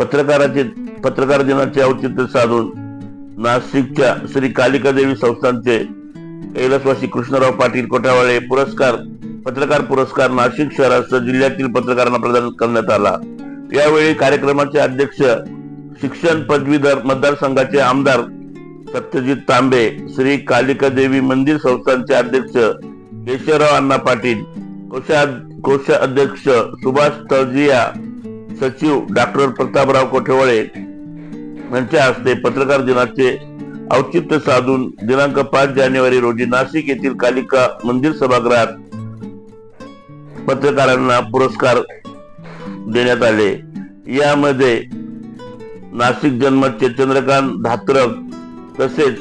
पत्रकाराचे पत्रकार दिनाचे औचित्य साधून नाशिकच्या श्री कालिका देवी संस्थानचे कैलासवासी कृष्णराव पाटील कोठावाळे पुरस्कार पत्रकार पुरस्कार नाशिक शहरासह जिल्ह्यातील पत्रकारांना प्रदान करण्यात आला. यावेळी कार्यक्रमाचे अध्यक्ष शिक्षण पदवीधर मतदारसंघाचे आमदार सत्यजित तांबे श्री कालिका देवी मंदिर संस्थानचे अध्यक्ष केशवराव अण्णा पाटील कोशा कोषाध्यक्ष सुभाष तळजिया सचिव डॉक्टर प्रतापराव कोठेवाळे यांच्या हस्ते पत्रकार दिनाचे औचित्य साधून दिनांक पाच जानेवारी रोजी नाशिक येथील कालिका मंदिर सभागृहात पत्रकारांना पुरस्कार देण्यात आले. यामध्ये नाशिक जन्मचे चंद्रकांत धात्रक तसेच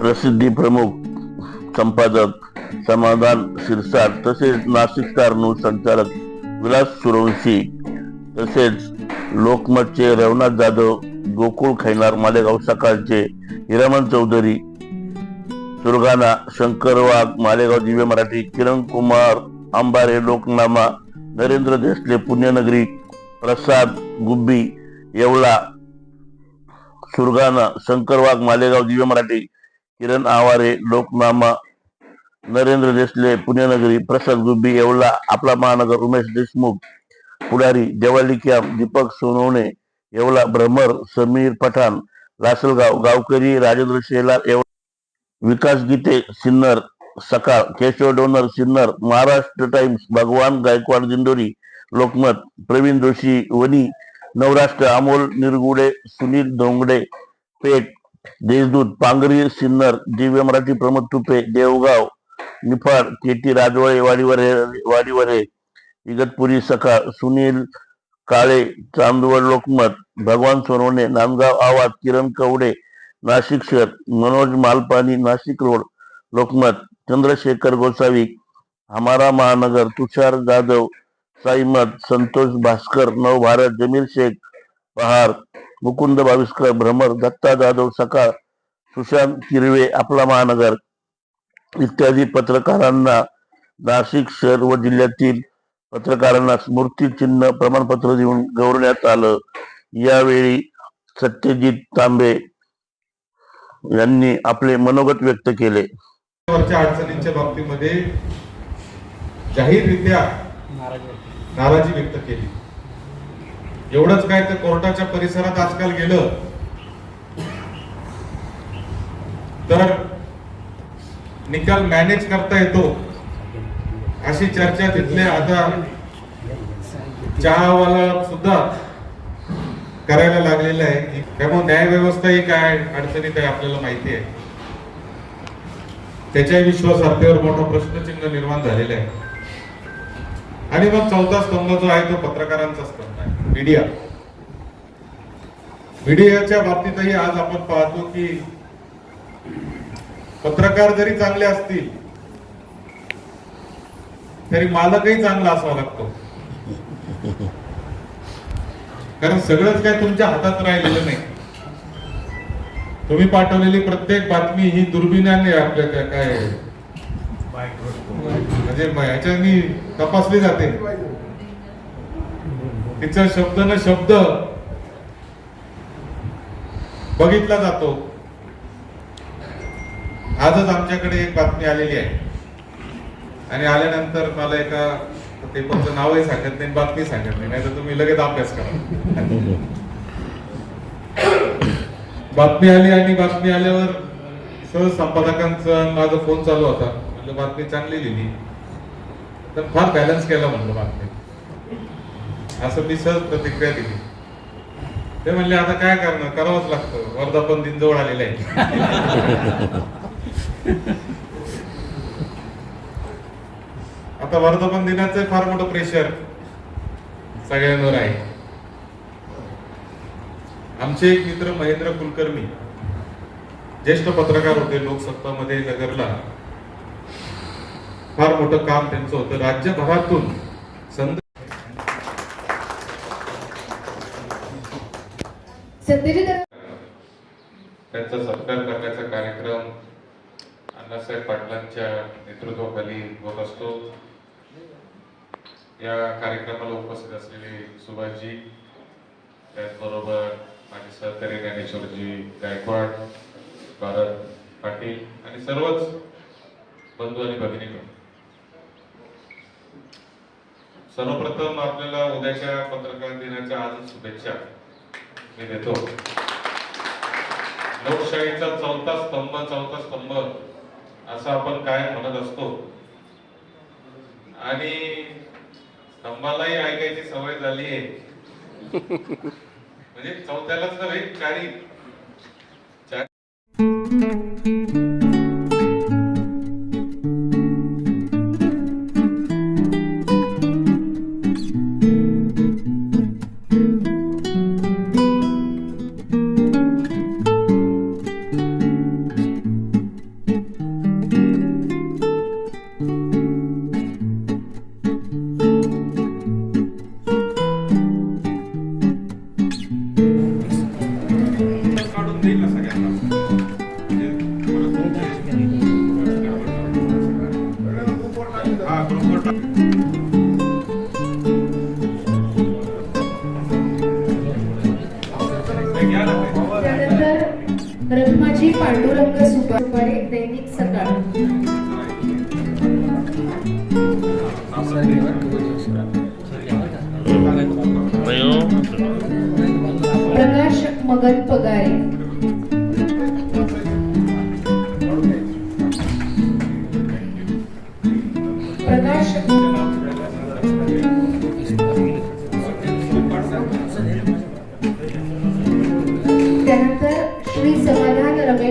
प्रसिद्धी प्रमुख संपादक समाधान शिरसाट तसेच नाशिक स्टार न्यूज संचालक विलास सुरवंशी तसेच लोकमतचे रवनाथ जाधव गोकुळ खैनार मालेगाव सकाळचे हिरामन चौधरी सुरगाणा शंकर वाघ मालेगाव दिव्य मराठी किरण कुमार अंबारे लोकनामा नरेंद्र देसले पुण्यनगरी प्रसाद गुब्बी येवला सुरगाणा शंकर वाघ मालेगाव दिव्य मराठी किरण आवारे लोकनामा नरेंद्र देसले पुण्यनगरी प्रसाद गुब्बी येवला आपला महानगर उमेश देशमुख पुढारी देवालिक्या दीपक सोनवणे येवला भ्रमर समीर पठाण लासलगाव गावकरी राजेंद्र शेलार येवला विकास गीते सिन्नर सकाळ केशव डोनर सिन्नर महाराष्ट्र टाइम्स भगवान गायकवाड दिंडोरी लोकमत प्रवीण जोशी वनी नवराष्ट्र अमोल निरगुडे सुनील धोंगडे पेठ देशदूत पांगरी सिन्नर दिव्य मराठी प्रमोद तुपे देवगाव निफाड केटी राजवाडे वाडीवरे वाडीवरे इगतपुरी सखा सुनील काळे चांदवड लोकमत भगवान सोनवणे नांदगाव आवाज किरण कवडे नाशिक शहर मनोज मालपानी नाशिक रोड लोकमत चंद्रशेखर गोसावी हमारा महानगर तुषार जाधव साईमत संतोष भास्कर नवभारत जमीर शेख पहार मुकुंद बाविस्कर भ्रमर दत्ता जाधव सकाळ सुशांत किरवे आपला महानगर इत्यादी पत्रकारांना नाशिक शहर व जिल्ह्यातील पत्रकारांना स्मृती चिन्ह प्रमाणपत्र देऊन गौरवण्यात आलं. यावेळी सत्यजित तांबे यांनी आपले मनोगत व्यक्त केले. अडचणींच्या बाबतीमध्ये जाहीररित्या नाराजी व्यक्त केली. एवढंच काय तर कोर्टाच्या परिसरात आजकाल गेलं. तर निकाल मॅनेज करता येतो. अशी चर्चा तिथले आता चहावाला सुद्धा करायला लागलेलं आहे त्यामुळे न्याय व्यवस्था ही काय अडचणीत आहे आपल्याला माहिती आहे. त्याच्या विश्वासार्हतेवर मोठा प्रश्नचिन्ह निर्माण झालेलं आहे. आणि मग चौथा स्तंभ जो आहे तो पत्रकारांचा स्तंभ आहे मीडिया. मीडियाच्या बाबतीतही आज आपण पाहतो की पत्रकार जरी चांगले असतील तरी मालकही चांगला असावा लागतो. कारण सगळंच काय तुमच्या हातात राहिलेलं नाही. तुम्ही पाठवलेली प्रत्येक बातमी ही दुर्बिणाने आपल्या काय? काय म्हणजे म- ह्याच्यानी तपासली जाते. तिचा शब्द न शब्द बघितला जातो. आजच आमच्याकडे एक बातमी आलेली आहे. आणि आल्यानंतर मला एका पेपरचं नावही सांगत नाही बातमी सांगत नाही नाहीतर तुम्ही लगेच अभ्यास करा. बातमी आली आणि बातमी आल्यावर सहज संपादकांचा माझा फोन चालू होता. म्हणलं बातमी चांगली लिहिली तर फार बॅलन्स केला म्हणलं बातमी. असं मी सहज प्रतिक्रिया दिली. ते म्हणले आता काय करणार? करावंच लागतं. वर्धापन दिन जवळ आलेलं आहे. आता वर्धापन दिनाचं फार मोठं प्रेशर सगळ्यांवर आहे. आमचे एक मित्र महेंद्र कुलकर्णी ज्येष्ठ पत्रकार होते लोकसत्तामध्ये नगरला. फार मोठं काम त्यांचं होतं. राज्यभरातून संत त्यांचा सत्कार करण्याचा कार्यक्रम अण्णासाहेब पाटलांच्या नेतृत्वाखाली होत असतो. या कार्यक्रमाला उपस्थित असलेले सुभाषजी त्याचबरोबर माझे सहकारी ज्ञानेश्वरजी गायकवाड भारत पाटील आणि सर्वच बंधू आणि भगिनी सर्वप्रथम आपल्याला उद्याच्या पत्रकार दिनाच्या आजच शुभेच्छा मी देतो. लोकशाहीचा चौथा स्तंभ चौथा स्तंभ असं आपण काय म्हणत असतो. आणि स्तंभालाही ऐकायची सवय झाली आहे म्हणजे चौथ्यालाच नव्हे चारी त्यानंतर रखमाजी पांडुरंग सुपारे दैनिक सकाळ. प्रकाश मगन पगारे.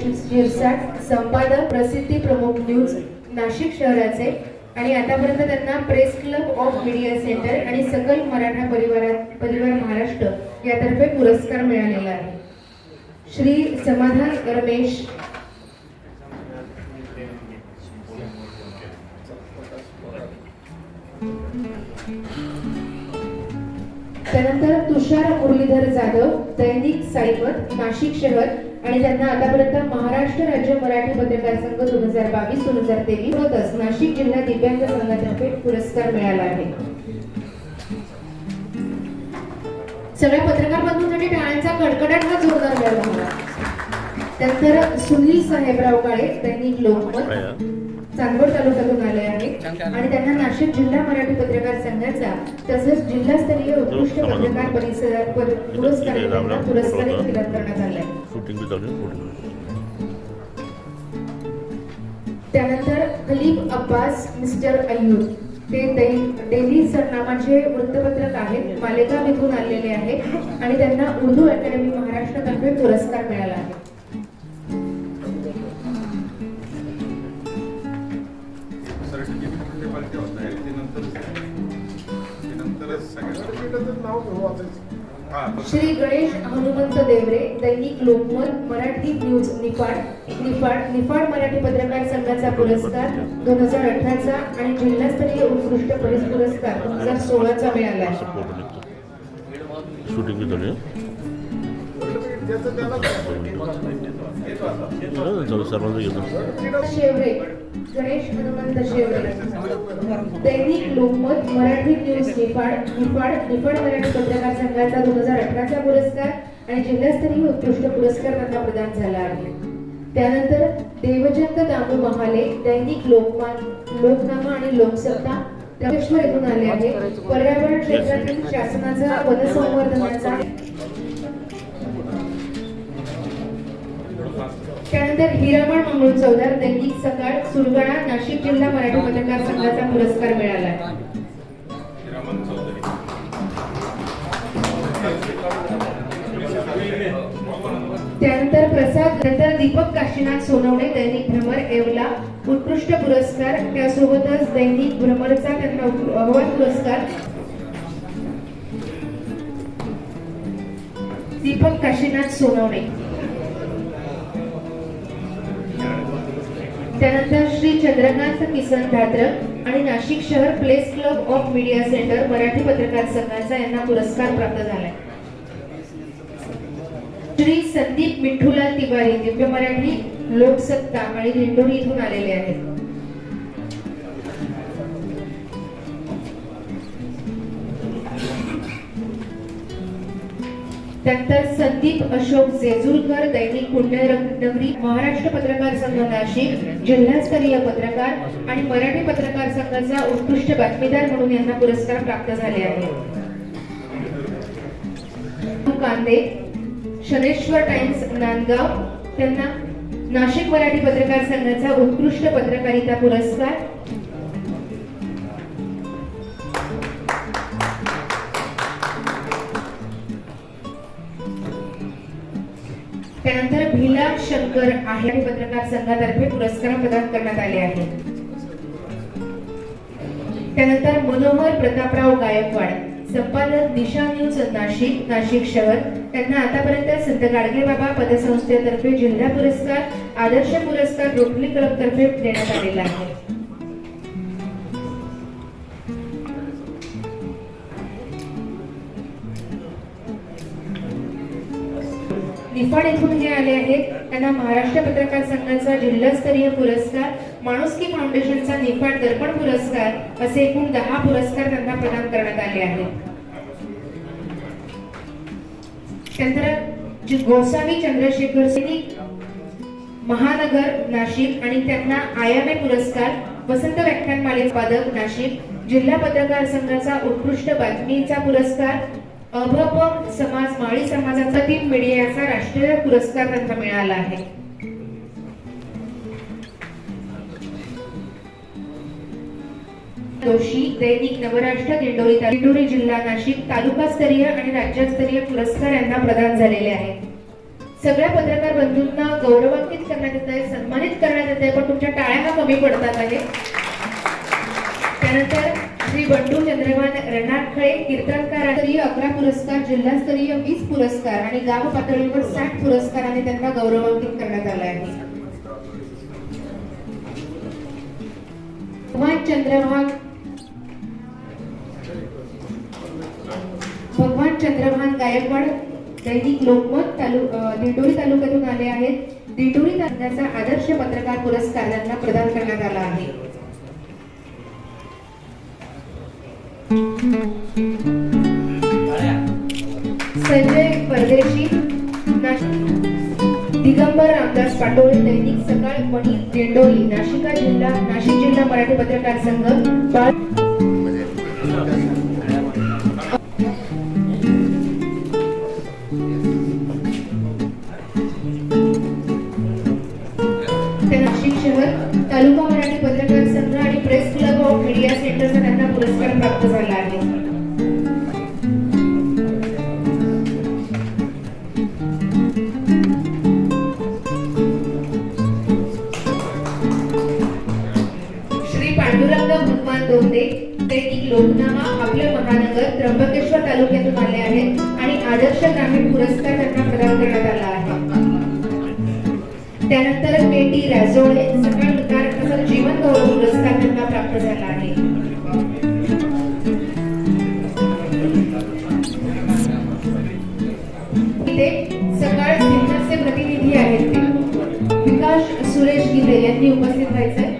शिरसाट संपादक प्रसिद्धी प्रमुख न्यूज नाशिक शहराचे. आणि आतापर्यंत त्यांना press club of media centre आणि सकल मराठा परिवारात परिवार महाराष्ट्र यातर्फे पुरस्कार मिळालेला आहे. श्री समाधान रमेश. त्यानंतर तुषार मुरलीधर जाधव दैनिक साईमत नाशिक शहर. आणि त्यांना आतापर्यंत महाराष्ट्र राज्य मराठी पत्रकार संघ दोन हजार बावीस दोन हजार तेवीस सोबतच नाशिक जिल्हा दिव्यांग संघातर्फे पुरस्कार मिळाला आहे. सगळ्या पत्रकार बंधूंसाठी टाळ्यांचा कडकडाट हा जोरदार मिळाला त्यानंतर सुनील साहेबराव काळे त्यांनी लोकमत. चांदवड तालुक्यातून आले आहेत आणि त्यांना नाशिक जिल्हा मराठी पत्रकार संघाचा तसंच जिल्हास्तरीय उत्कृष्ट पत्रकार परिसर पर- पुरस्कार पुरस्कारित दिला- करण्यात आलाय. आहे. त्यानंतर खलीफ अब्बास मिस्टर अय्यूब. ते डेली सरनामाचे वृत्तपत्रक आहेत. मालेगाव येथून आलेले आहेत. आणि त्यांना उर्दू अकॅडमी महाराष्ट्रातर्फे पुरस्कार मिळाला आहे. श्री गणेश हनुमंत देवरे दैनिक लोकमत मराठी न्यूज निफाड. निफाड निफाड मराठी पत्रकार संघाचा पुरस्कार दोन हजार अठराचा आणि जिल्हास्तरीय उत्कृष्ट पोलीस पुरस्कार दोन हजार सोळाचा मिळाला. शूटिंग सर्वांचं शेवरे गणेश हनुमंत शेवरे. दैनिक लोकमत मराठी न्यूज निफाड निफाड निफाड मराठी पत्रकार संघाचा दोन हजार अठराचा पुरस्कार आणि जिल्हास्तरीय उत्कृष्ट पुरस्कार त्यांना प्रदान झाला आहे. त्यानंतर देवचंद दामू महाले दैनिक लोकमान लोकनामा आणि लोकसत्ता येथून आले आहे. पर्यावरण क्षेत्रातील शासनाचा वनसंवर्धनाचा त्यानंतर हिरामण मंगळूर चौदार दैनिक सकाळ सुरगाणा नाशिक जिल्हा मराठी पत्रकार संघाचा पुरस्कार मिळाला. त्यानंतर प्रसाद नंतर दीपक काशीनाथ सोनवणे दैनिक भ्रमर येवला उत्कृष्ट पुरस्कार त्यासोबतच दैनिक भ्रमरचा त्यांना अहवाल पुरस्कार. दीपक काशीनाथ सोनवणे. त्यानंतर श्री चंद्रकांत किसन धात्र आणि नाशिक शहर press club of media centre Marathi पत्रकार संघाचा यांना पुरस्कार प्राप्त झालाय. श्री संदीप मिठ्ठूलाल तिवारी दिव्य मराठी लोकसत्ता आणि दिंडोरी इथून आलेले आहेत. त्यानंतर संदीप अशोक जेजुरकर दैनिक पुण्यनगरी महाराष्ट्र पत्रकार संघ नाशिक जिल्हास्तरीय पत्रकार आणि मराठी पत्रकार संघाचा उत्कृष्ट बातमीदार म्हणून यांना पुरस्कार प्राप्त झाले आहे कांदे शनेश्वर टाइम्स नांदगाव त्यांना नाशिक मराठी पत्रकार संघाचा उत्कृष्ट पत्रकारिता पुरस्कार शंकर आहे आणि पत्रकार संघातर्फे पुरस्कार प्रदान करण्यात आले आहेत. त्यानंतर मनोहर प्रतापराव गायकवाड संपादक दिशा न्यूज नाशिक नाशिक शहर त्यांना आतापर्यंत संत गाडगे बाबा पदसंस्थेतर्फे जिल्हा पुरस्कार आदर्श पुरस्कार रोटरी क्लब तर्फे देण्यात आलेला आहे. निफाड येथून जे आले आहेत त्यांना महाराष्ट्र पत्रकार संघाचा जिल्हास्तरीय पुरस्कार माणुसकी फाउंडेशनचा निफाड दर्पण पुरस्कार असे एकूण दहा पुरस्कार त्यांना प्रदान करण्यात आले आहेत. त्यानंतर गोसावी चंद्रशेखर सिंग महानगर नाशिक आणि त्यांना आयामे पुरस्कार वसंत व्याख्यानमाले पादक नाशिक जिल्हा पत्रकार संघाचा उत्कृष्ट बातमीचा पुरस्कार अभप समाज माळी समाजाचा तीन मीडियाचा राष्ट्रीय पुरस्कार त्यांना मिळाला आहे. दोषी दैनिक नवराष्ट्र दिंडोरी दिंडोरी जिल्हा नाशिक तालुकास्तरीय आणि राज्यस्तरीय पुरस्कार यांना प्रदान झालेले आहेत. सगळ्या पत्रकार बंधूंना गौरवान्वित करण्यात येत आहे सन्मानित करण्यात येत आहे पण तुमच्या टाळ्या हा कमी पडतात आहे. त्यानंतर श्री बंडू चंद्रभान रणाखळे कीर्तनकार अकरा पुरस्कार जिल्हास्तरीय वीस पुरस्कार आणि गाव पातळीवर साठ पुरस्काराने त्यांना गौरवान्वित करण्यात आला आहे. भगवान चंद्रभान भगवान चंद्रभान गायकवाड दैनिक लोकमत तालु दिंडोरी तालुक्यातून आले आहेत. दिंडोरी तालुक्याचा आदर्श पत्रकार पुरस्कार त्यांना प्रदान करण्यात आला आहे. संजय परदेशी नाशिक. दिगंबर रामदास पाटोळे दैनिक सकाळ मणी देंडोली नाशिका जिल्हा नाशिक जिल्हा मराठी पत्रकार संघ पांडुरंग हनुमान दोंदे दैनिक लोकनामा आपलं महानगर त्र्यंबकेश्वर तालुक्यातून आले आहेत आणि आदर्श ग्रामीण पुरस्कार त्यांना प्रदान करण्यात आला आहे. त्यानंतर के टी राजोळे सकाळ उद्धार तसंच जीवन गौरव पुरस्कार त्यांना प्राप्त झाला आहे. सकाळ सिन्हाचे प्रतिनिधी आहेत ते. विकास सुरेश गिरे यांनी उपस्थित व्हायचंय